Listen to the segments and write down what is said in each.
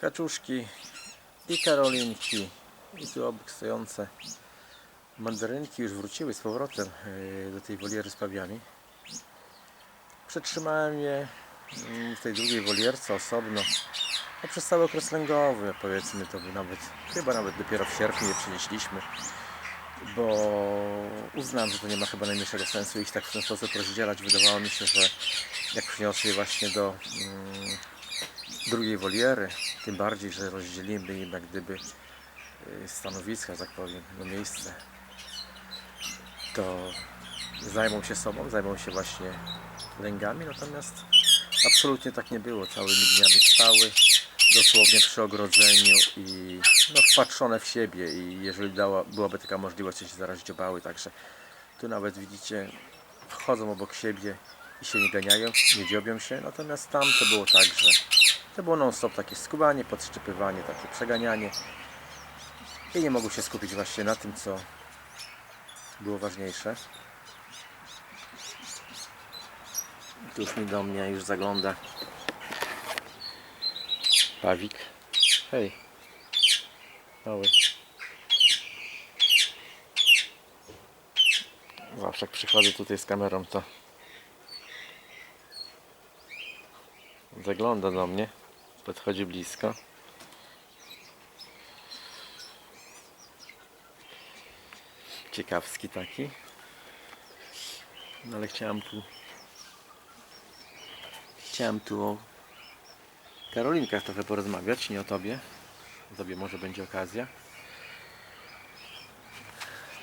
kaczuszki i karolinki i tu obok stojące mandarynki już wróciły z powrotem yy, do tej woliery z pawiami. Przetrzymałem je mm, w tej drugiej wolierce osobno no, przez cały okres lęgowy, powiedzmy to był nawet, chyba nawet dopiero w sierpniu je przynieśliśmy, bo uznałem, że to nie ma chyba najmniejszego sensu ich tak w ten sposób rozdzielać. Wydawało mi się, że jak przyniosę je właśnie do mm, drugiej woliery, tym bardziej, że rozdzielimy im gdyby y, stanowiska, tak powiem, no miejsce, to zajmą się sobą, zajmą się właśnie lęgami, natomiast absolutnie tak nie było. Całymi dniami spały, dosłownie przy ogrodzeniu i no, wpatrzone w siebie i jeżeli dała, byłaby taka możliwość, to się zaraz dziobały, także tu nawet widzicie, wchodzą obok siebie i się nie ganiają, nie dziobią się, natomiast tam to było tak, że to było non stop takie skubanie, podszczypywanie, takie przeganianie i nie mogły się skupić właśnie na tym, co było ważniejsze. Tu już mi do mnie już zagląda Pawik. Hej. Mały. Zawsze jak przychodzę tutaj z kamerą, to zagląda do mnie. Podchodzi blisko. Ciekawski taki. No ale chciałem tu chciałem tu o Karolinkach trochę porozmawiać, nie o tobie. O tobie może będzie okazja.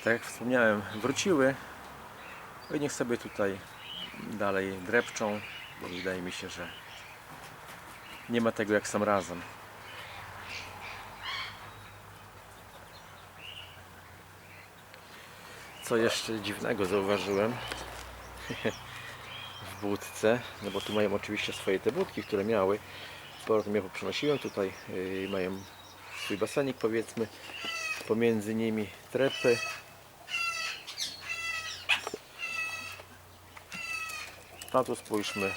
Tak jak wspomniałem, wróciły. I niech sobie tutaj dalej drepczą, bo wydaje mi się, że nie ma tego jak sam razem. Co jeszcze dziwnego zauważyłem w budce, no bo tu mają oczywiście swoje te budki, które miały. Z powrotem ja poprzenosiłem tutaj, yy, mają swój basenik powiedzmy, pomiędzy nimi trepy. A tu spójrzmy,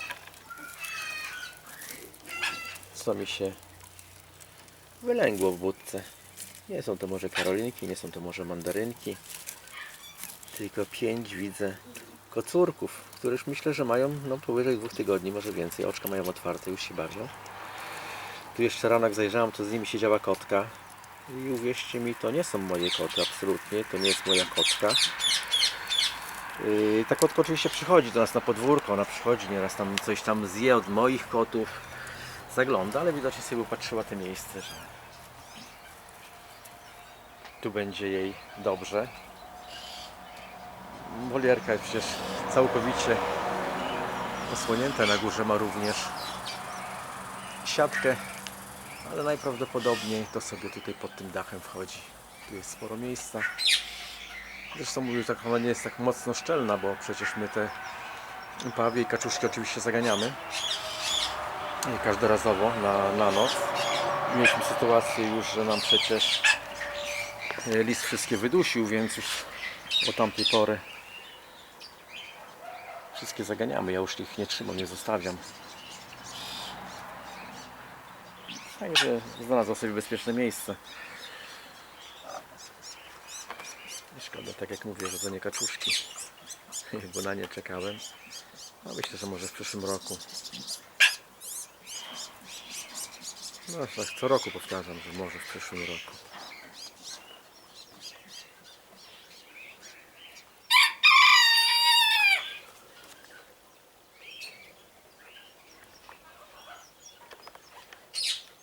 co mi się wylęgło w budce. Nie są to może karolinki, nie są to może mandarynki, tylko pięć widzę kocurków, które już myślę, że mają no, powyżej dwóch tygodni, może więcej. Oczka mają otwarte, już się bawią. Tu jeszcze rano jak zajrzałem, to z nimi siedziała kotka. I uwierzcie mi, to nie są moje koty, absolutnie. To nie jest moja kotka. Yy, ta kotka oczywiście przychodzi do nas na podwórko, ona przychodzi, nieraz tam coś tam zje od moich kotów. Zagląda, ale widocznie sobie upatrzyła te miejsce, że tu będzie jej dobrze. Wolierka jest przecież całkowicie osłonięta. Na górze ma również siatkę, ale najprawdopodobniej to sobie tutaj pod tym dachem wchodzi. Tu jest sporo miejsca. Zresztą mówił, tak ona nie jest tak mocno szczelna, bo przecież my te pawie i kaczuszki oczywiście zaganiamy. Każdorazowo na, na noc. Mieliśmy sytuację już, że nam przecież e, lis wszystkie wydusił, więc już od tamtej pory wszystkie zaganiamy. Ja już ich nie trzymam, nie zostawiam. Fajnie, że znalazła sobie bezpieczne miejsce. I Szkoda, tak jak mówię, że to nie kaczuszki, bo na nie czekałem. No myślę, że może w przyszłym roku. No tak co roku powtarzam, że może w przyszłym roku.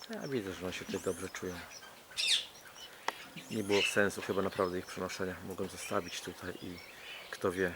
Ja widzę, że one się tutaj dobrze czują. Nie było sensu chyba naprawdę ich przenoszenia. Mogłem zostawić tutaj i kto wie,